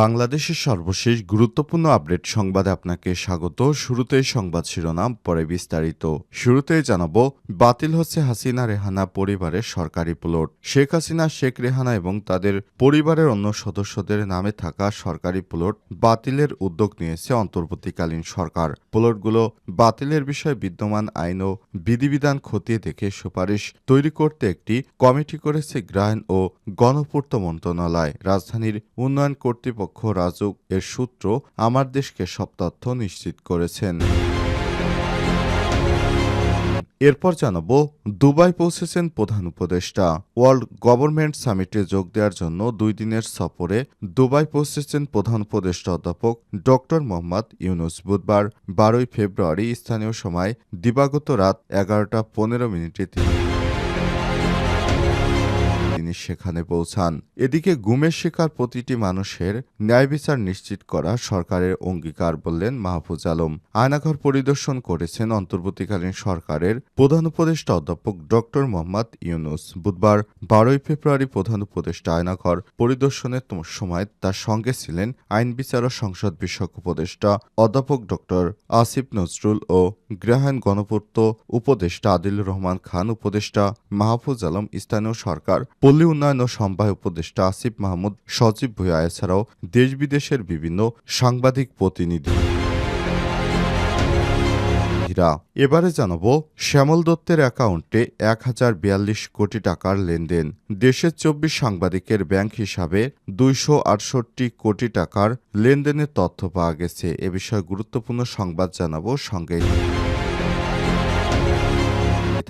বাংলাদেশের সর্বশেষ গুরুত্বপূর্ণ আপডেট সংবাদে আপনাকে স্বাগত। শুরুতেই সংবাদ শিরোনাম, পরে বিস্তারিত। শুরুতেই জানাব, বাতিল হচ্ছে হাসিনা, রেহানা পরিবারের সরকারি প্লট। শেখ হাসিনা, শেখ রেহানা এবং তাদের পরিবারের অন্য সদস্যদের নামে থাকা সরকারি প্লট বাতিলের উদ্যোগ নিয়েছে অন্তর্বর্তীকালীন সরকার। প্লটগুলো বাতিলের বিষয়ে বিদ্যমান আইন ও বিধিবিধান খতিয়ে দেখে সুপারিশ তৈরি করতে একটি কমিটি করেছে গ্রায়ণ ও গণপূর্ত মন্ত্রণালয়। রাজধানীর উন্নয়ন কর্তৃপক্ষ রাজুক এর সূত্র আমার দেশকে সব তথ্য নিশ্চিত করেছেন। এরপর জানাব, দুবাই পৌঁছেছেন প্রধান উপদেষ্টা। ওয়ার্ল্ড গভর্নমেন্ট সামিটে যোগ দেওয়ার জন্য দুই দিনের সফরে দুবাই পৌঁছেছেন প্রধান উপদেষ্টা অধ্যাপক ডক্টর মোহাম্মদ ইউনুস। বুধবার বারোই ফেব্রুয়ারি স্থানীয় সময় দিবাগত রাত এগারোটা পনেরো মিনিটে তিনি তিনি সেখানে পৌঁছান। এদিকে গুমের শিকার প্রতিটি মানুষের ন্যায় বিচার নিশ্চিত করা সরকারের অঙ্গীকার বললেন মাহফুজ আলম। আয়নাঘর পরিদর্শন করেছেন অন্তর্বর্তীকালীন সরকারের প্রধান উপদেষ্টা অধ্যাপক ডক্টর মোহাম্মদ ইউনুস। বুধবার বারোই ফেব্রুয়ারি প্রধান উপদেষ্টা আয়নাঘর পরিদর্শনের সময় তার সঙ্গে ছিলেন আইন বিচার ও সংসদ বিষয়ক উপদেষ্টা অধ্যাপক ডক্টর আসিফ নজরুল ও গ্রাহান গণপূর্ত উপদেষ্টা আদিল রহমান খান, উপদেষ্টা মাহফুজ আলম, স্থানীয় সরকার পল্লী উন্নয়ন ও সমবায় উপদেষ্টা আসিফ মাহমুদ সজীব ভূয়া এছাড়াও দেশ বিদেশের বিভিন্ন সাংবাদিক প্রতিনিধি। এবারে জানাব, শ্যামল দত্তের অ্যাকাউন্টে এক হাজার বিয়াল্লিশ কোটি টাকার লেনদেন। দেশের চব্বিশ সাংবাদিকের ব্যাংক হিসাবে দুইশো আটষট্টি কোটি টাকার লেনদেনের তথ্য পাওয়া গেছে। এ বিষয়ে গুরুত্বপূর্ণ সংবাদ জানাব সঙ্গে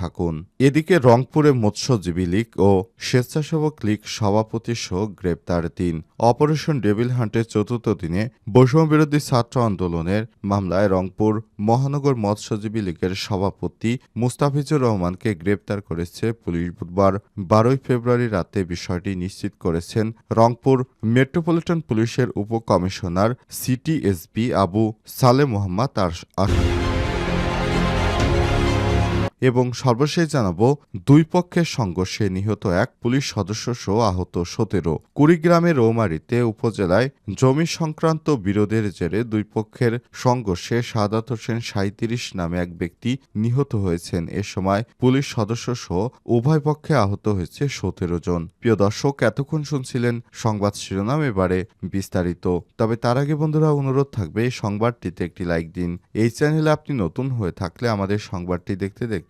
থাকুন। এদিকে রংপুরে মৎস্যজীবী লীগ ও স্বেচ্ছাসেবক লীগ সভাপতি সহ গ্রেপ্তার তিন। অপারেশন ডেভিল হান্টের চতুর্থ দিনে বৈষম্যবিরোধী ছাত্র আন্দোলনের মামলায় রংপুর মহানগর মৎস্যজীবী লীগের সভাপতি মুস্তাফিজুর রহমানকে গ্রেপ্তার করেছে পুলিশ বুধবার, বারোই ফেব্রুয়ারি রাতে বিষয়টি নিশ্চিত করেছেন রংপুর মেট্রোপলিটন পুলিশের উপকমিশনার সিটিএসপি আবু সালে মোহাম্মদ আর এবং সর্বশেষ জানাব, দুই পক্ষের সংঘর্ষে নিহত এক পুলিশ সদস্য সহ আহত সতেরো। কুড়িগ্রামের রৌমারিতে উপজেলায় জমি সংক্রান্ত বিরোধের জেরে দুই পক্ষের সংঘর্ষে সাদাত হোসেন সাঁত্রিশ নামে এক ব্যক্তি নিহত হয়েছেন। এ সময় পুলিশ সদস্য সহ উভয় পক্ষে আহত হয়েছে সতেরো জন। প্রিয় দর্শক, এতক্ষণ শুনছিলেন সংবাদ শিরোনাম, এবারে বিস্তারিত। তবে তার আগে বন্ধুরা, অনুরোধ থাকবে এই সংবাদটিতে একটি লাইক দিন। এই চ্যানেলে আপনি নতুন হয়ে থাকলে আমাদের সংবাদটি দেখতে দেখতে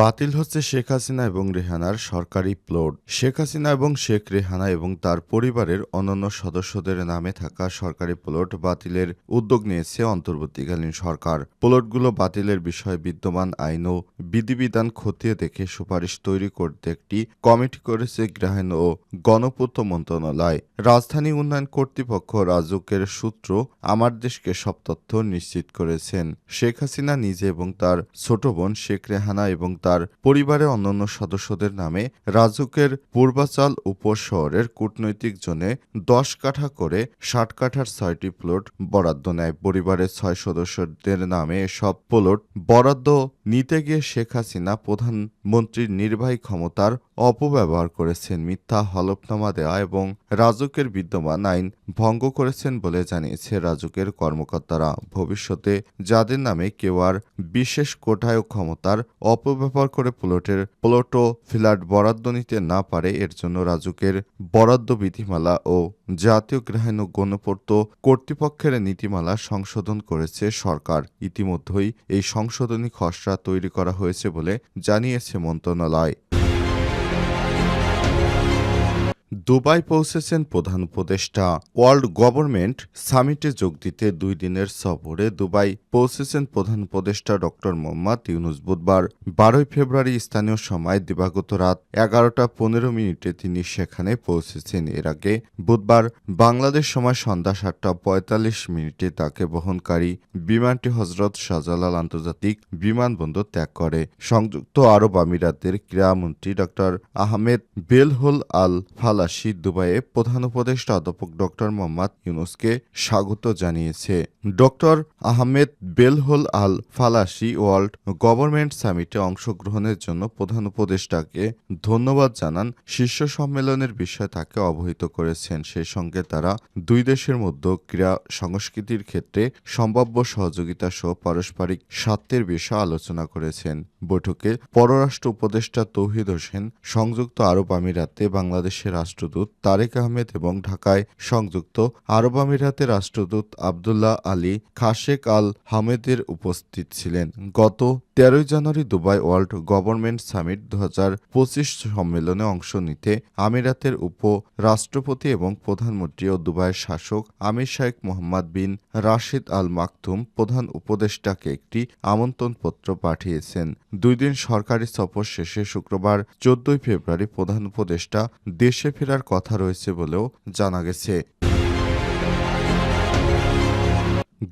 বাতিল হচ্ছে শেখ হাসিনা এবং রেহানার সরকারি প্লট। শেখ হাসিনা এবং শেখ রেহানা এবং তার পরিবারের অন্যান্য সদস্যদের নামে থাকা সরকারি প্লট বাতিলের উদ্যোগ নিয়েছে অন্তর্বর্তীকালীন সরকার। প্লটগুলো বাতিলের বিষয়ে বিদ্যমান আইন ও বিধিবিধান খতিয়ে দেখে সুপারিশ তৈরি করতে একটি কমিটি করেছে গ্রাহীণ ও গণপূর্ত মন্ত্রণালয়। রাজধানী উন্নয়ন কর্তৃপক্ষ রাজুকের সূত্র আমার দেশকে সব তথ্য নিশ্চিত করেছেন। শেখ হাসিনা নিজে এবং তার ছোট বোন শেখ রেহানা এবং তার পরিবারের অন্যান্য সদস্যদের নামে রাজুকের পূর্বাচল উপশহরের কূটনৈতিক জোনে দশ কাঠা করে ষাট কাঠার ছয়টি প্লট বরাদ্দ নেয়। পরিবারের ছয় সদস্যদের নামে এসব প্লট বরাদ্দ নিতে গিয়ে শেখ হাসিনা প্রধানমন্ত্রীর নির্বাহী ক্ষমতার অপব্যবহার করেছেন মিথ্যা হলফনামা দেওয়া এবং রাজুকের বিদ্যমান আইন ভঙ্গ করেছেন বলে জানিয়েছে রাজুকের কর্মকর্তারা। ভবিষ্যতে যাদের নামে কেউ আর বিশেষ কোটায় ক্ষমতার অপব্যবহার করে প্লটের প্লটো ফ্ল্যাট বরাদ্দ নিতে না পারে, এর জন্য রাজুকের বরাদ্দ বিধিমালা ও জাতীয় গ্রাহীণ গণপূর্ত কর্তৃপক্ষের নীতিমালা সংশোধন করেছে সরকার। ইতিমধ্যেই এই সংশোধনী খসড়া তৈরি করা হয়েছে বলে জানিয়েছে মন্ত্রণালয় দুবাই পৌঁছেছেন প্রধান উপদেষ্টা। ওয়ার্ল্ড গভর্নমেন্ট সামিটে যোগ দিতে দুই দিনের সফরে দুবাই পৌঁছেছেন প্রধান উপদেষ্টা ডক্টর মোহাম্মদ ইউনুস বুধবার। বারোই ফেব্রুয়ারি স্থানীয় সময় দিবাগত রাত এগারোটা পনেরো মিনিটে তিনি সেখানে পৌঁছেছেন। এর আগে বুধবার বাংলাদেশ সময় সন্ধ্যা সাতটা পঁয়তাল্লিশ মিনিটে তাকে বহনকারী বিমানটি হজরত শাহজালাল আন্তর্জাতিক বিমানবন্দর ত্যাগ করে। সংযুক্ত আরব আমিরাতের ক্রীড়ামন্ত্রী ডক্টর আহমেদ বেলহুল আল ফালাসি দুবাইয়ে প্রধান উপদেষ্টা অধ্যাপক ডক্টর মোহাম্মদ ইউনুসকে স্বাগত জানিয়েছে। Doctor Ahmed Belhoul Al Falasi world government সামিটে অংশগ্রহণের জন্য প্রধান উপদেষ্টাকে ধন্যবাদ জানান। শীর্ষ সম্মেলনের বিষয়ে তাকে অবহিত করেছেন। সেই সঙ্গে তারা দুই দেশের মধ্যে ক্রীড়া সংস্কৃতির ক্ষেত্রে সম্ভাব্য সহযোগিতা সহ পারস্পরিক স্বার্থের বিষয়ে আলোচনা করেছেন। বৈঠকে পররাষ্ট্র উপদেষ্টা তৌহিদ হোসেন, সংযুক্ত আরব আমিরাতে বাংলাদেশের রাষ্ট্রদূত তারেক আহমেদ এবং ঢাকায় সংযুক্ত আরব আমিরাতের রাষ্ট্রদূত আবদুল্লাহ আলী খাশেক আল হামেদের উপস্থিত ছিলেন। গত তেরোই January Dubai world government summit দু পঁচিশ সম্মেলনে অংশ নিতে আমিরাতের উপ রাষ্ট্রপতি এবং প্রধানমন্ত্রী ও দুবাইয়ের শাসক আমির শাহেক মোহাম্মদ বিন রাশিদ আল মাকতুম প্রধান উপদেষ্টাকে একটি আমন্ত্রণপত্র পাঠিয়েছেন। দুই দিন সরকারি সফর শেষে শুক্রবার চোদ্দই ফেব্রুয়ারি প্রধান উপদেষ্টা দেশে ফেরার কথা রয়েছে বলেও জানা গেছে।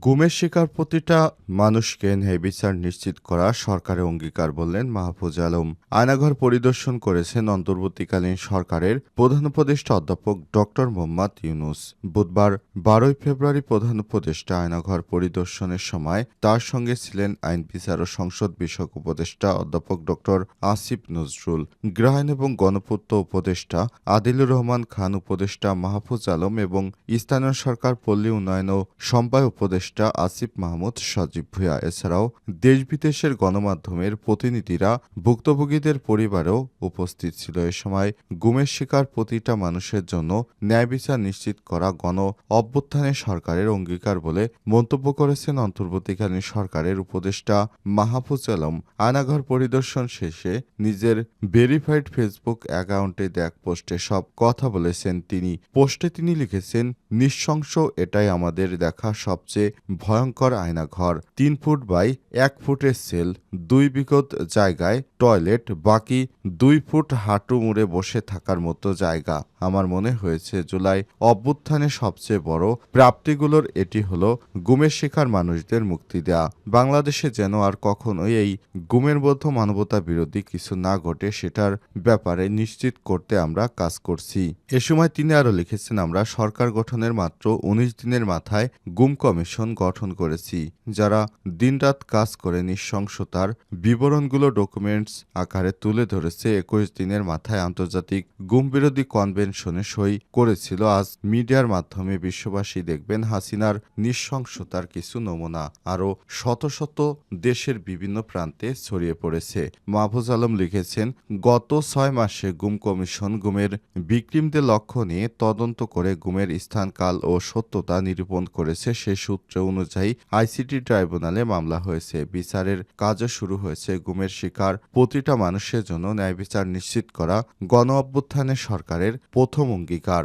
গুমের শিকার প্রতিটা মানুষকে ন্যায় বিচার নিশ্চিত করা সরকারের অঙ্গীকার বললেন মাহফুজ আলম। আয়নাঘর পরিদর্শন করেছেন অন্তর্বর্তীকালীন সরকারের প্রধান উপদেষ্টা অধ্যাপক ডক্টর মোহাম্মদ ইউনুস। বুধবার বারোই ফেব্রুয়ারি প্রধান উপদেষ্টা আয়নাঘর পরিদর্শনের সময় তার সঙ্গে ছিলেন আইন বিচার ও সংসদ বিষয়ক উপদেষ্টা অধ্যাপক ডক্টর আসিফ নজরুল। গ্রহায়ণ এবং গণপূর্ত উপদেষ্টা আদিলুর রহমান খান, উপদেষ্টা মাহফুজ আলম এবং স্থানীয় সরকার পল্লী উন্নয়ন ও সম্পায় উপদেষ্টা আসিফ মাহমুদ সজীব ভূয়া এছাড়াও দেশ বিদেশের গণমাধ্যমের প্রতিনিধিরা ভুক্তভোগীদের পরিবারেও উপস্থিত ছিল। এ সময় গুমের শিকার প্রতিটা মানুষের জন্য ন্যায় বিচার নিশ্চিত করা গণ অভ্যুত্থানে সরকারের অঙ্গীকার বলে মন্তব্য করেছেন অন্তর্বর্তীকালীন সরকারের উপদেষ্টা মাহফুজ আলম। আয়নাঘর পরিদর্শন শেষে নিজের ভেরিফাইড ফেসবুক অ্যাকাউন্টে দেখ পোস্টে সব কথা বলেছেন তিনি। পোস্টে তিনি লিখেছেন নিঃশংস, এটাই আমাদের দেখা সবচেয়ে ভয়ঙ্কর আয়নাঘর। তিন ফুট বাই এক ফুটের সেল, দুই বিগত জায়গায় টয়লেট, বাকি দুই ফুট হাঁটু মুড়ে বসে থাকার মতো জায়গা। আমার মনে হয়েছে জুলাই অভ্যুত্থানে সবচেয়ে বড় প্রাপ্তিগুলোর এটি হলো গুমের শিকার মানুষদের মুক্তি দেয়া। বাংলাদেশে যেন আর কখনোই এই গুমের মধ্য মানবতা বিরোধী কিছু না ঘটে, সেটার ব্যাপারে নিশ্চিত করতে আমরা কাজ করছি। এ সময় তিনি আরও লিখেছেন, আমরা সরকার গঠনের মাত্র উনিশ দিনের মাথায় গুম কমিশন গঠন করেছি, যারা দিনরাত কাজ করে নিঃশংসতার বিবরণগুলো ডকুমেন্টস আকারে তুলে ধরেছে একুশ দিনের মাথায় আন্তর্জাতিক গুম বিরোধী কনভেনশনে সই করেছিল আজ মিডিয়ার মাধ্যমে বিশ্ববাসী দেখবেন হাসিনার নিঃশংসতার কিছু নমুনা, আরও শত শত দেশের বিভিন্ন প্রান্তে ছড়িয়ে পড়েছে। মাহফুজ আলম লিখেছেন, গত ছয় মাসে গুম কমিশন গুমের বিক্রিমদের লক্ষ্য নিয়ে তদন্ত করে গুমের স্থানকাল ও সত্যতা নিরূপণ করেছে সে সূত্র অনুযায়ী আইসিটি ট্রাইব্যুনালে মামলা হয়েছে। বিচারের কাজও শুরু হয়েছে। গুমের শিকার প্রতিটা মানুষের জন্য ন্যায় বিচার নিশ্চিত করা গণ অভ্যুত্থানের সরকারের প্রথম অঙ্গীকার।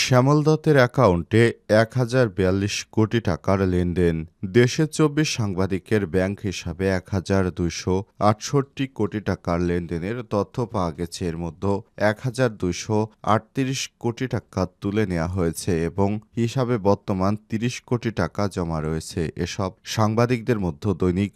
শ্যামল দত্তের অ্যাকাউন্টে এক হাজার বিয়াল্লিশ কোটি টাকার লেনদেন। দেশের চব্বিশ সাংবাদিকের ব্যাংক হিসাবে এক হাজার দুইশো আটষট্টি কোটি টাকার লেনদেনের তথ্য পাওয়া গেছে। এর মধ্যে এক হাজার দুইশো আটত্রিশ কোটি টাকা তুলে নেওয়া হয়েছে এবং হিসাবে বর্তমান তিরিশ কোটি টাকা জমা রয়েছে। এসব সাংবাদিকদের মধ্যে দৈনিক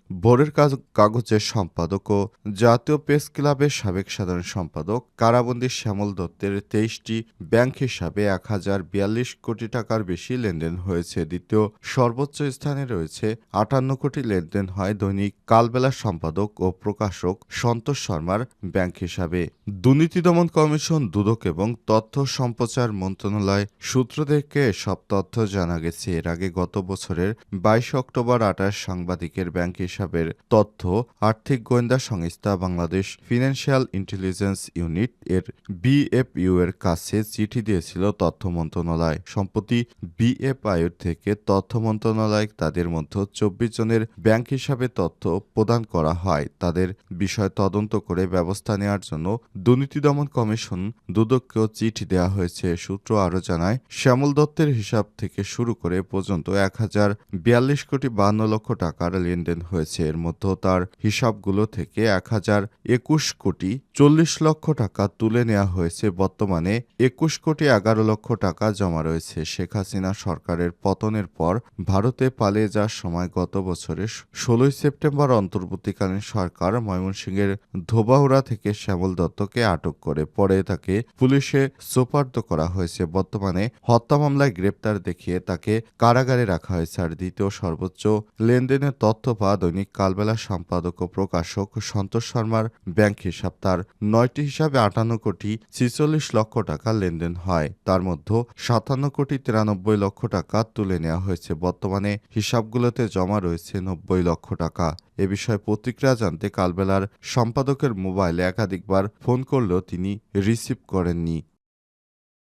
কাজ- কাগজের সম্পাদক ও জাতীয় প্রেস ক্লাবের সাবেক সাধারণ সম্পাদক কারাবন্দী শ্যামল দত্তের তেইশটি ব্যাংক হিসাবে এক হাজার বিয়াল্লিশ কোটি টাকার বেশি লেনদেন হয়েছে। দ্বিতীয় সর্বোচ্চ স্থানে রয়েছে আটান্ন কোটি লেনদেন হয় দৈনিক কালবেলার সম্পাদক ও প্রকাশক সন্তোষ শর্মার ব্যাংক হিসাবে। দুর্নীতি দমন কমিশন দুদক এবং তথ্য সম্প্রচার মন্ত্রণালয় সূত্র থেকে এসব তথ্য জানা গেছে। এর আগে গত বছরের বাইশ অক্টোবর আঠাশ সাংবাদিকের ব্যাংক হিসাবের তথ্য আর্থিক গোয়েন্দা সংস্থা বাংলাদেশ ফিনান্সিয়াল ইন্টেলিজেন্স ইউনিট এর বিএফইউ এর কাছে চিঠি দিয়েছিল তথ্য মন্ত্রণালয়। সম্প্রতি বিএফআইউর থেকে তথ্য মন্ত্রণালয় তাদের এদের মধ্যে চব্বিশ জনের ব্যাংক হিসাবে তথ্য প্রদান করা হয়। তাদের বিষয় তদন্ত করে ব্যবস্থা নেওয়ার জন্য দুর্নীতি দমন কমিশন দুদককেও চিঠি দেওয়া হয়েছে, সূত্র আরও জানায়। শ্যামল দত্তের হিসাব থেকে শুরু করে পর্যন্ত এক হাজার বিয়াল্লিশ কোটি বান্ন লক্ষ টাকার লেনদেন হয়েছে। এর মধ্যে তার হিসাবগুলো থেকে এক হাজার একুশ কোটি চল্লিশ লক্ষ টাকা তুলে নেওয়া হয়েছে। বর্তমানে একুশ কোটি এগারো লক্ষ টাকা জমা রয়েছে। শেখ হাসিনা সরকারের পতনের পর ভারতে পালিয়ে যাওয়ার সময় গত বছরের ষোলোই সেপ্টেম্বর অন্তর্বর্তীকালীন সরকার ময়মনসিংহের ধোবাউড়া থেকে শ্যামল দত্তকে আটক করে। পরে তাকে পুলিশে সোপার্দ করা হয়েছে। বর্তমানে হত্যা মামলায় গ্রেপ্তার দেখিয়ে তাকে কারাগারে রাখা হয়েছে। আর দ্বিতীয় সর্বোচ্চ লেনদেনের তথ্য পাওয়া দৈনিক কালবেলা সম্পাদক ও প্রকাশক সন্তোষ শর্মার ব্যাংক হিসাব। তার নয়টি হিসাবে আটান্ন কোটি ছিচল্লিশ লক্ষ টাকা লেনদেন হয়। তার মধ্যে সাতান্ন কোটি তিরানব্বই লক্ষ টাকা তুলে নেওয়া হয়েছে। বর্তমানে হিসাবগুলোতে জমা রয়েছে নব্বই লক্ষ টাকা। এ বিষয়ে প্রতিক্রিয়া জানতে কালবেলার সম্পাদকের মোবাইলে একাধিকবার ফোন করলেও তিনি রিসিভ করেননি।